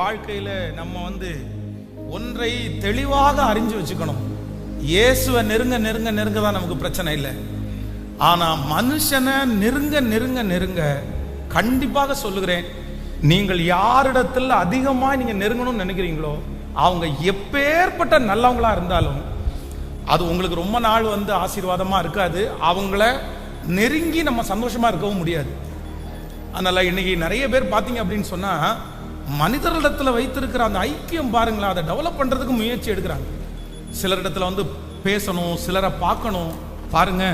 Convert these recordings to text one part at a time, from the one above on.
வாழ்க்கையில் நம்ம வந்து ஒன்றை தெளிவாக அறிஞ்சு வச்சுக்கணும். இயேசுவை நெருங்க நெருங்க நெருங்க தான் நமக்கு பிரச்சனை இல்லை. ஆனால் மனுஷனை நெருங்க நெருங்க நெருங்க கண்டிப்பாக சொல்லுகிறேன் நீங்கள் யாரிடத்தில் அதிகமாக நீங்கள் நெருங்கணும்னு நினைக்கிறீங்களோ அவங்க எப்பேற்பட்ட நல்லவங்களா இருந்தாலும் அது உங்களுக்கு ரொம்ப நாள் வந்து ஆசீர்வாதமாக இருக்காது. அவங்கள நெருங்கி நம்ம சந்தோஷமாக இருக்கவும் முடியாது. அதனால் இன்னைக்கு நிறைய பேர் பார்த்தீங்க அப்படின்னு சொன்னால் மனிதர்களிடத்தில் வைத்திருக்கிற அந்த ஐக்கியம் பாருங்களேன் அதை டெவலப் பண்ணுறதுக்கு முயற்சி எடுக்கிறாங்க. சிலரிடத்துல வந்து பேசணும் சிலரை பார்க்கணும். பாருங்க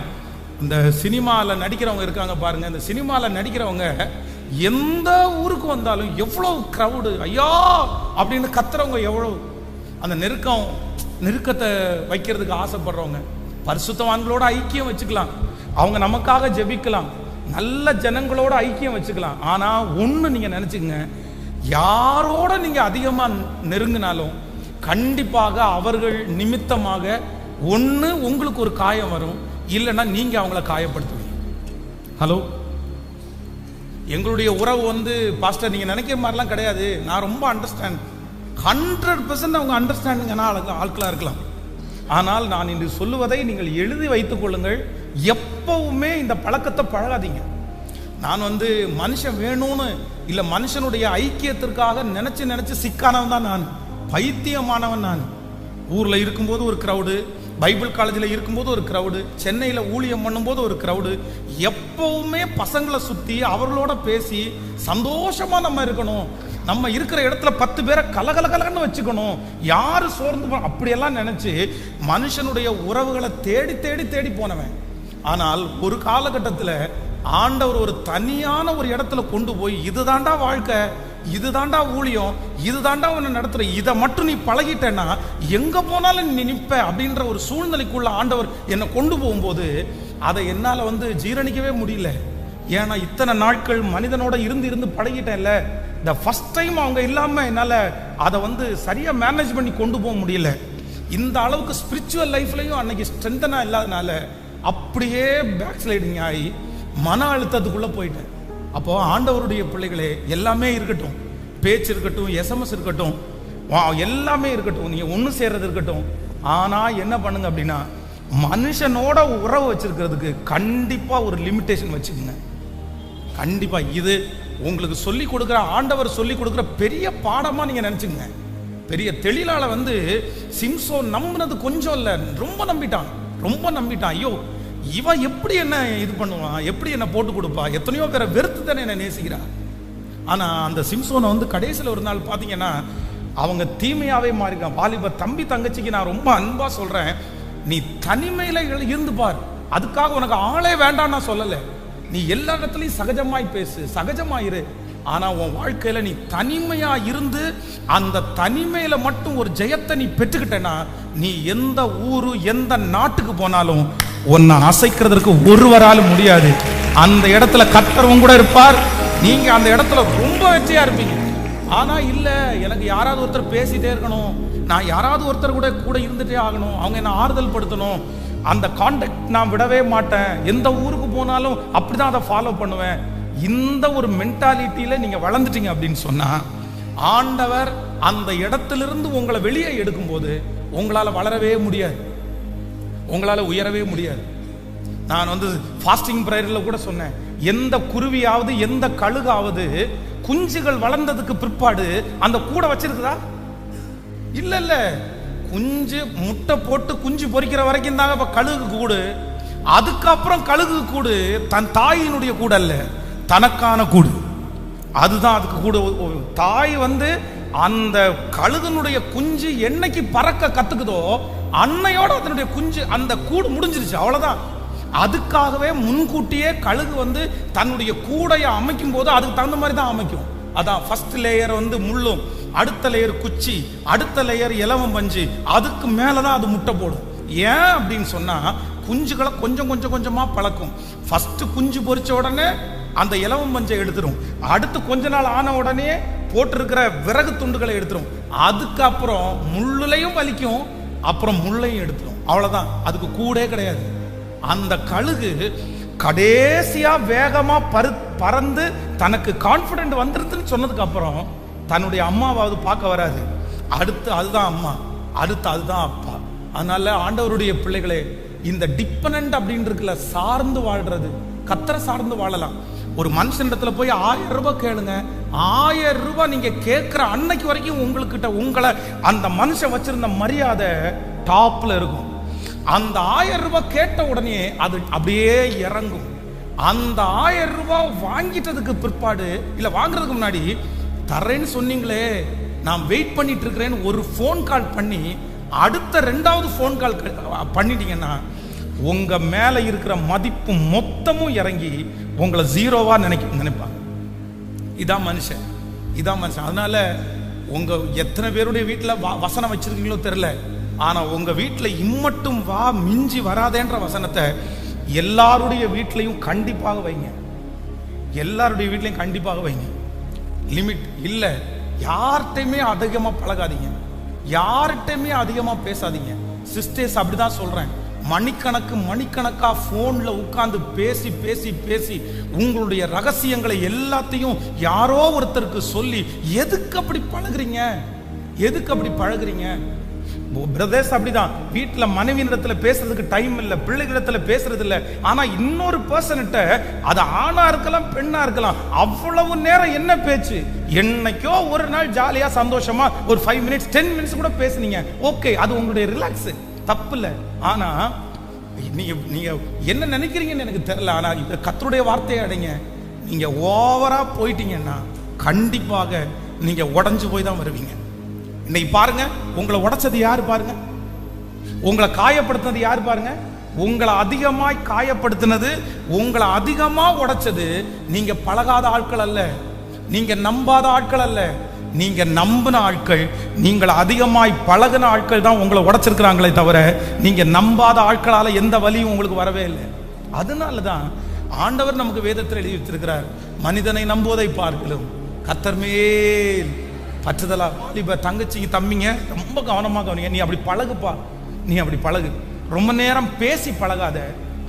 இந்த சினிமாவில் நடிக்கிறவங்க இருக்காங்க பாருங்க இந்த சினிமாவில் நடிக்கிறவங்க எந்த ஊருக்கு வந்தாலும் எவ்வளோ க்ரௌடு ஐயா அப்படின்னு கத்துறவங்க எவ்வளோ அந்த நெருக்கம் நெருக்கத்தை வைக்கிறதுக்கு ஆசைப்படுறவங்க. பரிசுத்தவான்களோட ஐக்கியம் வச்சுக்கலாம். அவங்க நமக்காக ஜெபிக்கலாம். நல்ல ஜனங்களோட ஐக்கியம் வச்சுக்கலாம். ஆனால் ஒன்று நீங்கள் நினச்சிக்கங்க யாரோட நீங்கள் அதிகமாக நெருங்கினாலும் கண்டிப்பாக அவர்கள் நிமித்தமாக ஒன்று உங்களுக்கு ஒரு காயம் வரும் இல்லைன்னா நீங்கள் அவங்கள காயப்படுத்துவீங்க. ஹலோ? எங்களுடைய உறவு வந்து பாஸ்டர் நீங்கள் நினைக்கிற மாதிரிலாம் கிடையாது. நான் ரொம்ப அண்டர்ஸ்டாண்ட் ஹண்ட்ரட் பர்சன்ட் அவங்க அண்டர்ஸ்டாண்டிங்கான ஆட்களாக இருக்கலாம். ஆனால் நான் இன்று சொல்லுவதை நீங்கள் எழுதி வைத்துக் கொள்ளுங்கள். எப்பவுமே இந்த பழக்கத்தை பழகாதீங்க. நான் வந்து மனுஷன் வேணும்னு இல்லை மனுஷனுடைய ஐக்கியத்திற்காக நினச்சி நினச்சி சிக்கானவன் தான் நான். பைத்தியமானவன் நான். ஊரில் இருக்கும்போது ஒரு க்ரௌடு பைபிள் காலேஜில் இருக்கும்போது ஒரு க்ரௌடு சென்னையில் ஊழியம் பண்ணும்போது ஒரு க்ரௌடு எப்பவுமே பசங்களை சுற்றி அவர்களோட பேசி சந்தோஷமாக நம்ம இருக்கணும். நம்ம இருக்கிற இடத்துல பத்து பேரை கலகல கலகன்னு வச்சுக்கணும். யார் சோர்ந்து அப்படியெல்லாம் நினச்சி மனுஷனுடைய உறவுகளை தேடி தேடி தேடி போனவன். ஆனால் ஒரு காலகட்டத்தில் ஆண்டவர் ஒரு தனியான ஒரு இடத்துல கொண்டு போய் இதுதாண்டா வாழ்க்கை இதுதாண்டா ஊழியம் இதுதாண்டா உன்னை நடத்துற இதை மட்டும் நீ பழகிட்டேன்னா எங்க போனாலும் நீ நிற்ப அப்படின்ற ஒரு சூழ்நிலைக்குள்ள ஆண்டவர் என்னை கொண்டு போகும்போது அதை என்னால் வந்து ஜீரணிக்கவே முடியல. ஏன்னா இத்தனை நாட்கள் மனிதனோட இருந்து இருந்து பழகிட்டேன்ல. இந்த ஃபஸ்ட் டைம் அவங்க இல்லாமல் என்னால் அதை வந்து சரியாக மேனேஜ் பண்ணி கொண்டு போக முடியல. இந்த அளவுக்கு ஸ்பிரிச்சுவல் லைஃப்லையும் அன்னைக்கு ஸ்ட்ரென்தனா இல்லாதனால அப்படியே பேக் ஸ்லைடிங் ஆகி மன அழுத்தத்துக்குள்ளே போயிட்டேன். அப்போது ஆண்டவருடைய பிள்ளைகளே எல்லாமே இருக்கட்டும். பேச்சு இருக்கட்டும் எஸ்எம்எஸ் இருக்கட்டும் வா- எல்லாமே இருக்கட்டும். நீங்கள் ஒன்று சேர்றது இருக்கட்டும். ஆனால் என்ன பண்ணுங்க அப்படின்னா மனுஷனோட உறவு வச்சிருக்கிறதுக்கு கண்டிப்பாக ஒரு லிமிட்டேஷன் வச்சுக்கோங்க. கண்டிப்பாக இது உங்களுக்கு சொல்லி கொடுக்குற ஆண்டவர் சொல்லி கொடுக்குற பெரிய பாடமாக நீங்கள் நினைச்சுங்க பெரிய தெளிலால் வந்து சிம்சோ நம்பினது கொஞ்சம் இல்லை. ரொம்ப நம்பிட்டான். ரொம்ப நம்பிட்டான். ஐயோ இவன் எப்படி என்ன இது பண்ணுவான்? எப்படி என்ன போட்டு கொடுப்பா? எத்தனையோ பேரை வெறுத்து தானே என்ன நேசிக்கிறா. ஆனா அந்த சிம்சோனை வந்து கடைசியில் ஒரு நாள் பார்த்தீங்கன்னா அவங்க தீமையாவே மாறிக்கான் வாலிப தம்பி தங்கச்சிக்கு நான் ரொம்ப அன்பா சொல்றேன். நீ தனிமையில இருந்து பார். அதுக்காக உனக்கு ஆளே வேண்டாம் நான் சொல்லல. நீ எல்லா இடத்துலையும் சகஜமாய் பேசு சகஜமாயிரு ஆனா உன் வாழ்க்கையில நீ தனிமையா இருந்து அந்த தனிமையில மட்டும் ஒரு ஜெயத்தை நீ பெற்றுக்கிட்டேன்னா நீ எந்த ஊரு எந்த நாட்டுக்கு போனாலும் உன்னை அசைக்கிறதுக்கு ஒருவராலும் முடியாது. அந்த இடத்துல கத்தரவும் கூட இருப்பார். நீங்க அந்த இடத்துல ரொம்ப வெற்றியா இருப்பீங்க. ஆனா இல்ல எனக்கு யாராவது ஒருத்தர் பேசிட்டே இருக்கணும். நான் யாராவது ஒருத்தர் கூட கூட இருந்துட்டே ஆகணும். அவங்க என்ன ஆறுதல் படுத்தணும். அந்த கான்டாக்ட் நான் விடவே மாட்டேன். எந்த ஊருக்கு போனாலும் அப்படிதான் அதை ஃபாலோ பண்ணுவேன். இந்த ஒரு மென்டாலிட்டியில நீங்க வளர்ந்துட்டீங்க அப்படின்னு சொன்னா ஆண்டவர் அந்த இடத்திலிருந்து உங்களை வெளியே எடுக்கும்போது உங்களால வளரவே முடியாது. உங்களால் உயரவே முடியாது. நான் வந்து ஃபாஸ்டிங் ப்ரேயரில் கூட சொன்னேன். எந்த குருவியாவது எந்த கழுகாவது குஞ்சுகள் வளர்ந்ததுக்கு பிற்பாடு அந்த கூடை வச்சிருக்குதா? இல்லை இல்லை. குஞ்சு முட்டை போட்டு குஞ்சு பொரிக்கிற வரைக்கும் தாங்க இப்போ கழுகு கூடு. அதுக்கப்புறம் கழுகு கூடு. தன் தாயினுடைய கூடு அல்ல தனக்கான கூடு. அதுதான் அதுக்கு கூட. தாய் வந்து அந்த கழுகுனுடைய குஞ்சு என்னைக்கு பறக்க கத்துக்குதோ அன்னையோட அதனுடைய குஞ்சு அந்த கூடு முடிஞ்சிருச்சு அவ்வளோதான் அதுக்காகவே முன்கூட்டியே கழுகு வந்து தன்னுடைய கூடையை அமைக்கும் போது அதுக்கு தகுந்த மாதிரி தான் அமைக்கும். அதான் ஃபர்ஸ்ட் லேயர் வந்து முள்ளும் அடுத்த லேயர் குச்சி அடுத்த லேயர் இலவம் பஞ்சு அதுக்கு மேலே தான் அது முட்டை போடும். ஏன் அப்படின்னு சொன்னால் குஞ்சுகளை கொஞ்சம் கொஞ்சம் கொஞ்சமாக பழக்கும். ஃபஸ்ட்டு குஞ்சு பொறிச்ச உடனே அந்த இலவம் பஞ்சை எடுத்துரும். அடுத்து கொஞ்ச நாள் ஆன உடனே போட்டிருக்கிற விறகு துண்டுகளை எடுத்துரும். அதுக்கப்புறம் முள்ளுலையும் வலிக்கும் அப்புறம் முள்ளையும் எடுத்துடும் அவ்வளோதான் அதுக்கு கூடே கிடையாது. அந்த கழுகு கடைசியா வேகமா பரு பறந்து தனக்கு கான்பிடென்ட் வந்துருதுன்னு சொன்னதுக்கு அப்புறம் தன்னுடைய அம்மாவாவது பார்க்க வராது. அடுத்து அதுதான் அம்மா. அடுத்து அதுதான் அப்பா. அதனால ஆண்டவருடைய பிள்ளைகளே இந்த டிபெண்ட் அப்படின்னு இருக்குல்ல சார்ந்து வாழ்றது கத்தரை சார்ந்து வாழலாம். ஒரு மனுஷன் இடத்துல போய் ஆயிரம் ரூபாய் கேளுங்க ஆயிரம் ரூபாய் நீங்க கேட்கிற அன்னைக்கு வரைக்கும் உங்களுக்கிட்ட உங்களை அந்த மனுஷன் வச்சிருந்த மரியாதை டாப்ல இருக்கும். அந்த ஆயிரம் ரூபாய் கேட்ட உடனே அது அப்படியே இறங்கும். அந்த ஆயிரம் ரூபாய் வாங்கிட்டதுக்கு பிற்பாடு இல்ல வாங்குறதுக்கு முன்னாடி தரேன்னு சொன்னீங்களே நான் வெயிட் பண்ணிட்டு இருக்கிறேன்னு ஒரு ஃபோன் கால் பண்ணி அடுத்த ரெண்டாவது ஃபோன் கால் பண்ணிட்டீங்கன்னா உங்க மேல இருக்கிற மதிப்பு மொத்தமும் இறங்கி உங்களை ஜீரோவா நினைக்க நினைப்பாங்க. இதான் மனுஷன். இதான் மனுஷன். அதனால உங்க எத்தனை பேருடைய வீட்டில் வசனம் வச்சிருக்கீங்களோ தெரில ஆனா உங்க வீட்டில் இம்மட்டும் வா மிஞ்சி வராதேன்ற வசனத்தை எல்லாருடைய வீட்லையும் கண்டிப்பாக வைங்க. எல்லாருடைய வீட்லையும் கண்டிப்பாக வைங்க. லிமிட் இல்லை. யார்கிட்டையுமே அதிகமாக பழகாதீங்க. யார்கிட்டையுமே அதிகமாக பேசாதீங்க. சிஸ்டர்ஸ் அப்படிதான் சொல்றேன். மணிக்கணக்கு மணிக்கணக்காக ஃபோனில் உட்காந்து பேசி பேசி பேசி உங்களுடைய ரகசியங்களை எல்லாத்தையும் யாரோ ஒருத்தருக்கு சொல்லி எதுக்கு அப்படி பழகுறீங்க? எதுக்கு அப்படி பழகுறீங்க? பிரதர்ஸ் அப்படிதான். வீட்டில் மனைவியிடத்துல பேசுறதுக்கு டைம் இல்லை பிள்ளைகளிடத்தில் பேசுறது இல்லை ஆனால் இன்னொரு பர்சன்கிட்ட அது ஆணா இருக்கலாம் பெண்ணா இருக்கலாம். அவ்வளவு நேரம் என்ன பேச்சு? என்னைக்கோ ஒரு நாள் ஜாலியாக சந்தோஷமா ஒரு ஃபைவ் மினிட்ஸ் டென் மினிட்ஸ் கூட பேசுனீங்க. ஓகே அது உங்களுடைய ரிலாக்ஸு தப்பு இல்லை ஆனா நீங்க நீங்க என்ன நினைக்கிறீங்கன்னு எனக்கு தெரியல. ஆனா இந்த கத்தருடைய வார்த்தையை அடைங்க. நீங்க ஓவரா போயிட்டீங்கன்னா கண்டிப்பாக நீங்க உடஞ்சு போய் தான் வருவீங்க. இன்னைக்கு பாருங்க உங்களை உடைச்சது யாரு பாருங்க? உங்களை காயப்படுத்தினது யார் பாருங்க? உங்களை அதிகமாய் காயப்படுத்தினது உங்களை அதிகமாக உடைச்சது நீங்க பழகாத ஆட்கள் அல்ல. நீங்க நம்பாத ஆட்கள் அல்ல. நீங்கள் நம்பின ஆட்கள் நீங்கள் அதிகமாய் பழகின ஆட்கள் தான் உங்களை உடச்சிருக்கிறாங்களே தவிர நீங்கள் நம்பாத ஆட்களால் எந்த வலியும் உங்களுக்கு வரவே இல்லை. அதனால தான் ஆண்டவர் நமக்கு வேதத்தில் எழுதி வச்சிருக்கிறார் மனிதனை நம்புவதை பார்க்கலும் கத்தர் மேல் பற்றுதலா வாலிப தங்கச்சிங்க தம்பிங்க ரொம்ப கவனமாக கவனிங்க நீ அப்படி பழகுப்பா நீ அப்படி பழகு. ரொம்ப நேரம் பேசி பழகாத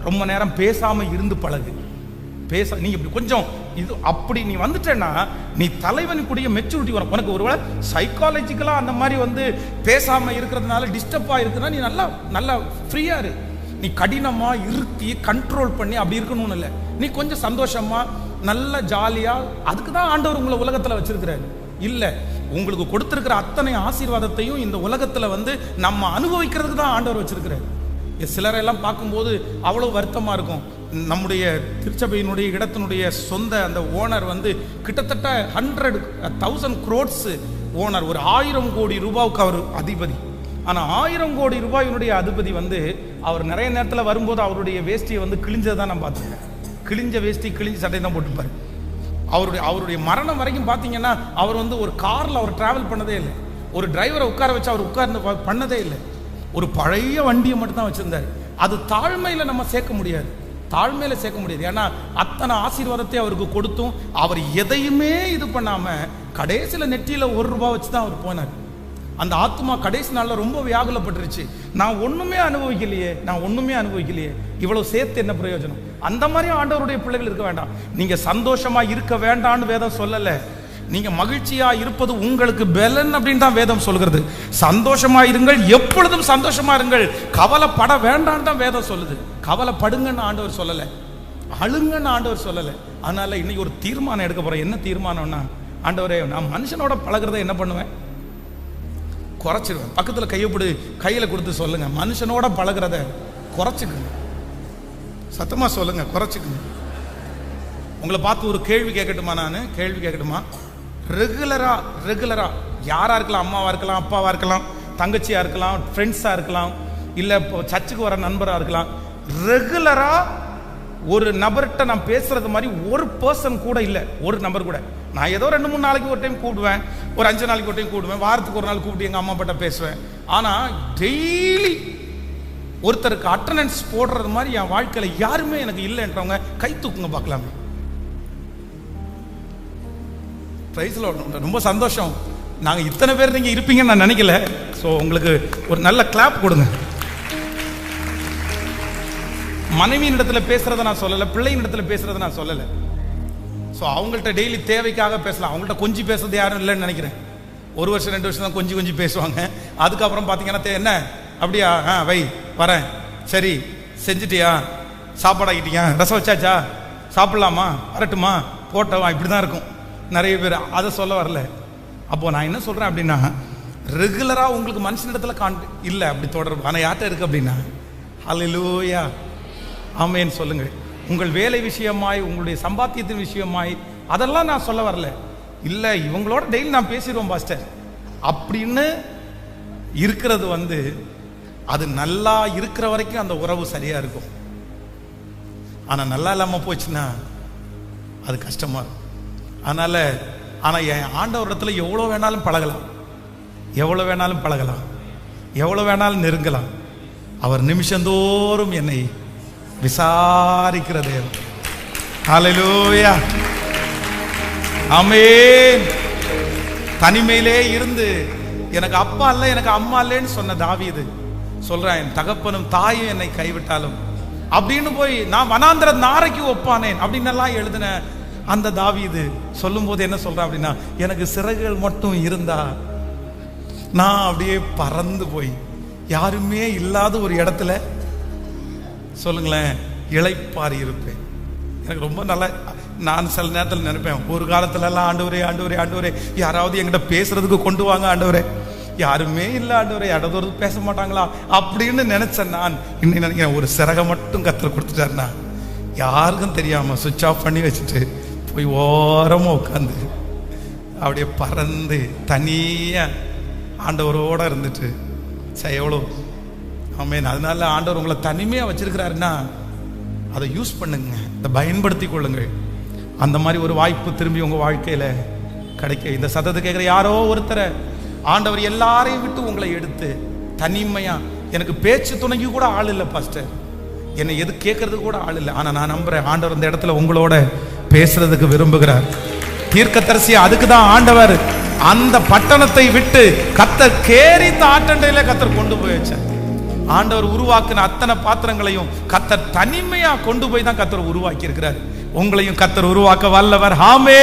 ரொம்ப நேரம் பேசாமல் இருந்து பழகு. பேச நீ இப்படி கொஞ்சம் இது அப்படி நீ வந்துட்டேன்னா நீ தலைவனுக்குரிய மெச்சூரிட்டி வரும். உனக்கு ஒருவேளை சைக்காலஜிக்கலாக அந்த மாதிரி வந்து பேசாமல் இருக்கிறதுனால டிஸ்டர்பாக இருக்குன்னா நீ நல்லா நல்லா ஃப்ரீயாக இரு. நீ கடினமாக இருத்தி கண்ட்ரோல் பண்ணி அப்படி இருக்கணும்னு இல்லை. நீ கொஞ்சம் சந்தோஷமாக நல்ல ஜாலியாக அதுக்கு தான் ஆண்டவர் உங்களை உலகத்தில் வச்சிருக்கிறாரு. இல்லை உங்களுக்கு கொடுத்துருக்கிற அத்தனை ஆசீர்வாதத்தையும் இந்த உலகத்தில் வந்து நம்ம அனுபவிக்கிறதுக்கு தான் ஆண்டவர் வச்சிருக்கிறாரு. சிலரெல்லாம் பார்க்கும்போது அவ்வளோ வருத்தமாக இருக்கும். நம்முடைய திருச்சபையினுடைய இடத்தினுடைய சொந்த அந்த ஓனர் வந்து கிட்டத்தட்ட ஹண்ட்ரட் தௌசண்ட் குரோட்ஸ் ஓனர் ஒரு ஆயிரம் கோடி ரூபாவுக்கு அவர் அதிபதி. ஆனால் ஆயிரம் கோடி ரூபாயினுடைய அதிபதி வந்து அவர் நிறைய நேரத்தில் வரும்போது அவருடைய வேஷ்டியை வந்து கிழிஞ்சதை தான் நான் பார்த்துருக்கேன். கிழிஞ்ச வேஷ்டி கிழிஞ்ச சட்டை தான் போட்டுப்பார் அவருடைய அவருடைய மரணம் வரைக்கும் பார்த்தீங்கன்னா அவர் வந்து ஒரு காரில் அவர் டிராவல் பண்ணதே இல்லை. ஒரு டிரைவரை உட்கார வச்சு அவர் உட்கார்ந்து பண்ணதே இல்லை. ஒரு பழைய வண்டியை மட்டும் தான் அது தாழ்மையில் நம்ம சேர்க்க முடியாது. தாழ்மையில் சேர்க்க முடியாது. ஏன்னா அத்தனை ஆசீர்வாதத்தை அவருக்கு கொடுத்தும் அவர் எதையுமே இது பண்ணாமல் கடைசியில் நெட்டியில் ஒரு ரூபா வச்சு தான் அவர் போனார். அந்த ஆத்மா கடைசி நாளில் ரொம்ப வியாகுலப்பட்டுருச்சு. நான் ஒன்றுமே அனுபவிக்கலையே நான் ஒன்றுமே அனுபவிக்கலையே. இவ்வளோ சேர்த்து என்ன பிரயோஜனம்? அந்த மாதிரி ஆண்டவருடைய பிள்ளைகள் இருக்க வேண்டாம். நீங்கள் சந்தோஷமாக இருக்க வேண்டாம்னு வேதம் சொல்லலை. நீங்க மகிழ்ச்சியா இருப்பது உங்களுக்கு பெலன் அப்படின்னு தான் வேதம் சொல்கிறது சந்தோஷமா இருங்கள் எப்பொழுதும் சந்தோஷமா இருங்கள். கவலைப்பட வேண்டாம்னு தான் வேதம் சொல்லுது. கவலைப்படுங்கன்னு ஆண்டவர் சொல்லல. அழுங்கன்னு ஆண்டவர் சொல்லல. அதனால இன்னைக்கு ஒரு தீர்மானம் எடுக்க போறேன் என்ன தீர்மானம்னா ஆண்டவரே நான் மனுஷனோட பழகுறதை என்ன பண்ணுவேன்? குறைச்சிருவேன். பக்கத்தில் கையப்பிடு கையில் கொடுத்து சொல்லுங்க. மனுஷனோட பழகிறத குறைச்சிக்குங்க. சத்தமா சொல்லுங்க குறைச்சிக்குங்க. உங்களை பார்த்து ஒரு கேள்வி கேட்கட்டுமா நான்? கேள்வி கேட்கட்டுமா? ரெகுலராக ரெகுலராக யாராக இருக்கலாம் அம்மாவாக இருக்கலாம் அப்பாவாக இருக்கலாம் தங்கச்சியாக இருக்கலாம் ஃப்ரெண்ட்ஸாக இருக்கலாம் இல்லை இப்போ சர்ச்சுக்கு வர நண்பராக இருக்கலாம் ரெகுலராக ஒரு நபர்கிட்ட நான் பேசுறது மாதிரி ஒரு பர்சன் கூட இல்லை ஒரு நபர் கூட. நான் ஏதோ ரெண்டு மூணு நாளைக்கு ஒரு டைம் கூப்பிடுவேன் ஒரு அஞ்சு நாளைக்கு ஒரு டைம் கூப்பிடுவேன் வாரத்துக்கு ஒரு நாள் கூப்பிட்டு எங்கள் அம்மா பட்ட பேசுவேன். ஆனால் டெய்லி ஒருத்தருக்கு அட்டண்டன்ஸ் போடுறது மாதிரி என் வாழ்க்கையில் யாருமே எனக்கு இல்லைன்றவங்க கை தூக்குங்க பார்க்கலாமே. பிரைஸ்ல ரொம்ப சந்தோஷம். நாங்கள் இத்தனை பேர் நீங்கள் இருப்பீங்கன்னு நான் நினைக்கல. ஸோ உங்களுக்கு ஒரு நல்ல கிளாப் கொடுங்க. மனைவியின் இடத்துல பேசுகிறத நான் சொல்லலை பிள்ளையின் இடத்துல பேசுகிறத நான் சொல்லலை. ஸோ அவங்கள்ட்ட டெய்லி தேவைக்காக பேசலாம். அவங்கள்ட்ட கொஞ்சம் பேசுறது யாரும் இல்லைன்னு நினைக்கிறேன். ஒரு வருஷம் ரெண்டு வருஷம் தான் கொஞ்சம் கொஞ்சம் பேசுவாங்க. அதுக்கப்புறம் பார்த்தீங்கன்னா தே- என்ன? அப்படியா? ஆ வை வரேன். சரி செஞ்சிட்டியா? சாப்பாடு ஆகிட்டியா ரசம் வச்சாச்சா? சாப்பிட்லாமா? வரட்டுமா? போட்டவா? இப்படி தான் இருக்கும். நிறைய பேர் அதை சொல்ல வரல. அப்போ நான் என்ன சொல்கிறேன் அப்படின்னா ரெகுலராக உங்களுக்கு மனுஷனிடத்தில் கான் இல்லை அப்படி தொடர்பு. ஆனால் யார்கிட்ட இருக்கு அப்படின்னா ஹalleluya ஆமேன்னு சொல்லுங்கள். உங்கள் வேலை விஷயமாய் உங்களுடைய சம்பாத்தியத்தின் விஷயமாய் அதெல்லாம் நான் சொல்ல வரல. இல்லை இவங்களோட டெய்லி நான் பேசிடுவோம் பாஸ்டர் அப்படின்னு இருக்கிறது வந்து அது நல்லா இருக்கிற வரைக்கும் அந்த உறவு சரியாக இருக்கும். ஆனால் நல்லா இல்லாமல் போச்சுன்னா அது கஷ்டமா இருக்கும். அதனால ஆனால் என் ஆண்டவரிடத்துல எவ்வளோ வேணாலும் பழகலாம். எவ்வளோ வேணாலும் பழகலாம். எவ்வளோ வேணாலும் நெருங்கலாம். அவர் நிமிஷந்தோறும் என்னை விசாரிக்கிற தேவன். ஹalleluya ஆமென் தனிமையிலே இருந்து எனக்கு அப்பா இல்லை எனக்கு அம்மா இல்லைன்னு சொன்ன தாவீது சொல்றேன் என் தகப்பனும் தாயும் என்னை கைவிட்டாலும் அப்படின்னு போய் நான் வனாந்திர நாரைக்கு ஒப்பானேன் அப்படின்னு எல்லாம் எழுதின அந்த தாவீது சொல்லும்போது என்ன சொல்கிறான் அப்படின்னா எனக்கு சிறகுகள் மட்டும் இருந்தா நான் அப்படியே பறந்து போய் யாருமே இல்லாத ஒரு இடத்துல சொல்லுங்களேன் இழைப்பாரி இருப்பேன். எனக்கு ரொம்ப நல்லா நான் சில நேரத்தில் நினைப்பேன் ஒரு காலத்துலலாம் ஆண்டவரே ஆண்டவரே ஆண்டவரே யாராவது என்கிட்ட பேசுறதுக்கு கொண்டு வாங்க ஆண்டவரே. யாருமே இல்லை ஆண்டவரே இடதோடு பேச மாட்டாங்களா? அப்படின்னு நினைச்சேன் நான். இன்னைக்கு நினைக்கிறேன் ஒரு சிறகை மட்டும் கத்தர் கொடுத்துட்டாருண்ணா யாருக்கும் தெரியாம சுவிட்ச் ஆஃப் பண்ணி வச்சுட்டு போய் ஓரமாக உட்காந்து அப்படியே பறந்து தனியாக ஆண்டவரோட இருந்துட்டு சார் எவ்வளோ? ஆமேன். அதனால ஆண்டவர் உங்களை தனிமையாக வச்சிருக்கிறாருன்னா அதை யூஸ் பண்ணுங்க. அதை பயன்படுத்தி கொள்ளுங்கள். அந்த மாதிரி ஒரு வாய்ப்பு திரும்பி உங்கள் வாழ்க்கையில் கிடைக்க. இந்த சத்தத்தை கேட்குற யாரோ ஒருத்தரை ஆண்டவர் எல்லாரையும் விட்டு உங்களை எடுத்து தனிமையாக எனக்கு பேச்சு துணைக்கு கூட ஆள் இல்லை பாஸ்டர் என்னை எது கேட்கறதுக்கு கூட ஆள் இல்லை. ஆனால் நான் நம்புகிறேன் ஆண்டவர் இந்த இடத்துல உங்களோட பேசுறதுக்கு விரும்புகிறார். தீர்க்கதரிசி அதுக்கு தான் ஆண்டவர் அந்த பட்டணத்தை விட்டு கத்தர் கேரி ஆட்டண்டையில கத்தர் கொண்டு போய் வச்சார். ஆண்டவர் உருவாக்கின அத்தனை பாத்திரங்களையும் கத்தர் தனிமையா கொண்டு போய் தான் கத்தர் உருவாக்கி இருக்கிறார் உங்களையும் கத்தர் உருவாக்க வல்லவர். ஹாமே